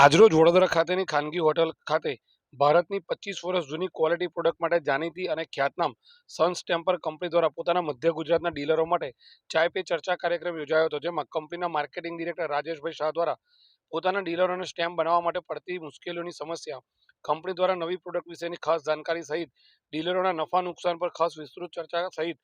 આજરોજ વડોદરા ખાતેની ખાનગી હોટલ ખાતે ભારતની પચીસ વર્ષ જૂની ક્વોલિટી પ્રોડક્ટ માટે જાણીતી અને ખ્યાતનામ સન સ્ટેમ્પર કંપની દ્વારા પોતાના મધ્ય ગુજરાતના ડીલરો માટે ચાય પે ચર્ચા કાર્યક્રમ યોજાયો હતો, જેમાં કંપનીના માર્કેટિંગ ડિરેક્ટર રાજેશભાઈ શાહ દ્વારા પોતાના ડીલરોને સ્ટેમ્પ બનાવવા માટે પડતી મુશ્કેલીઓની સમસ્યા કંપની દ્વારા નવી પ્રોડક્ટ વિશેની ખાસ જાણકારી સહિત ડીલરોના નફા નુકસાન પર ખાસ વિસ્તૃત ચર્ચા સહિત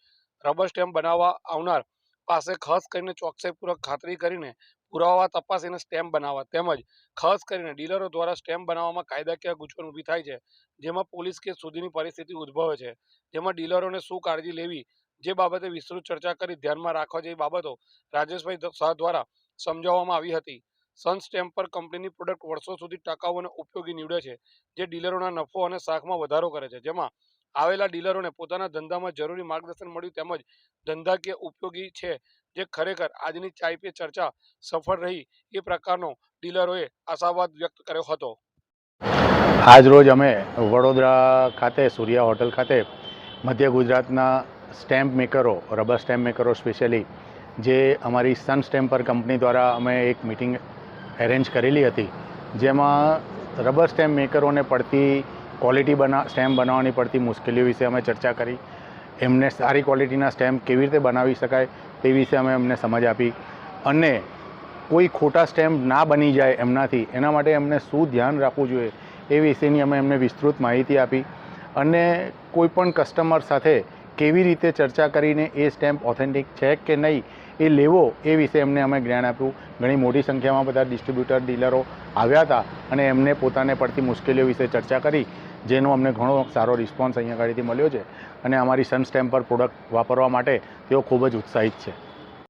રબર સ્ટેમ્પ બનાવવા આવનાર પાસે ખાસ કરીને ચોકસાઈપૂર્વક ખાતરી કરીને પુરાવા તપાસીને સ્ટેમ્પ બનાવવા. તેમજ ખાસ કરીને ડીલરો દ્વારા સ્ટેમ્પ બનાવવામાં કાયદાકીય ગૂંચવણ ઊભી થાય છે, જેમાં પોલીસ કેસ સુધીની પરિસ્થિતિ ઉદ્ભવે છે. જેમાં ડીલરોને શું કાળજી લેવી, જે બાબતે વિસ્તૃત ચર્ચા કરી ધ્યાનમાં રાખવા જેવી બાબતો રાજેશભાઈ શાહ દ્વારા સમજાવવામાં આવી હતી. સન સ્ટેમ્પ પર કંપનીની પ્રોડક્ટ વર્ષો સુધી ટકાઉ અને ઉપયોગી નીવડે છે, જે ડીલરોના નફો અને શાખમાં વધારો કરે છે. જેમાં આવેલા ડીલરોને પોતાના ધંધામાં જરૂરી માર્ગદર્શન મળ્યું તેમજ ધંધાકીય ઉપયોગી છે જે ખરેખર આજની ચાય પે ચર્ચા સફળ રહી એ પ્રકારનો ડીલરોએ આશાવાદ વ્યક્ત કર્યો હતો. આજ રોજ અમે વડોદરા ખાતે, સૂર્યા હોટલ ખાતે મધ્ય ગુજરાતના સ્ટેમ્પ મેકરો, રબર સ્ટેમ્પ મેકરો સ્પેશિયલી, જે અમારી સન સ્ટેમ્પર કંપની દ્વારા અમે એક મિટિંગ એરેન્જ કરેલી હતી, જેમાં રબર સ્ટેમ્પ મેકરોને પડતી ક્વોલિટી બના, સ્ટેમ્પ બનાવવાની પડતી મુશ્કેલીઓ વિશે અમે ચર્ચા કરી એમને સારી ક્વોલિટીના સ્ટેમ્પ કેવી રીતે બનાવી શકાય તે વિશે અમે એમને સમજ આપી. અને કોઈ ખોટા સ્ટેમ્પ ના બની જાય એમનાથી, એના માટે એમને શું ધ્યાન રાખવું જોઈએ એ વિશેની અમે એમને વિસ્તૃત માહિતી આપી. અને કોઈપણ કસ્ટમર સાથે કેવી રીતે ચર્ચા કરીને એ સ્ટેમ્પ ઓથેન્ટિક છે કે નહીં એ લેવો એ વિશે એમને અમે જ્ઞાન આપ્યું. ઘણી મોટી સંખ્યામાં બધા ડિસ્ટ્રીબ્યુટર, ડીલરો આવ્યા હતા અને એમને પોતાને પડતી મુશ્કેલીઓ વિશે ચર્ચા કરી. જેનો અમને ઘણો સારો રિસ્પોન્સ અહીંયા આગળથી મળ્યો છે. અને અમારી સન સ્ટેમ્પ પર પ્રોડક્ટ વાપરવા માટે તેઓ ખૂબ જ ઉત્સાહિત છે.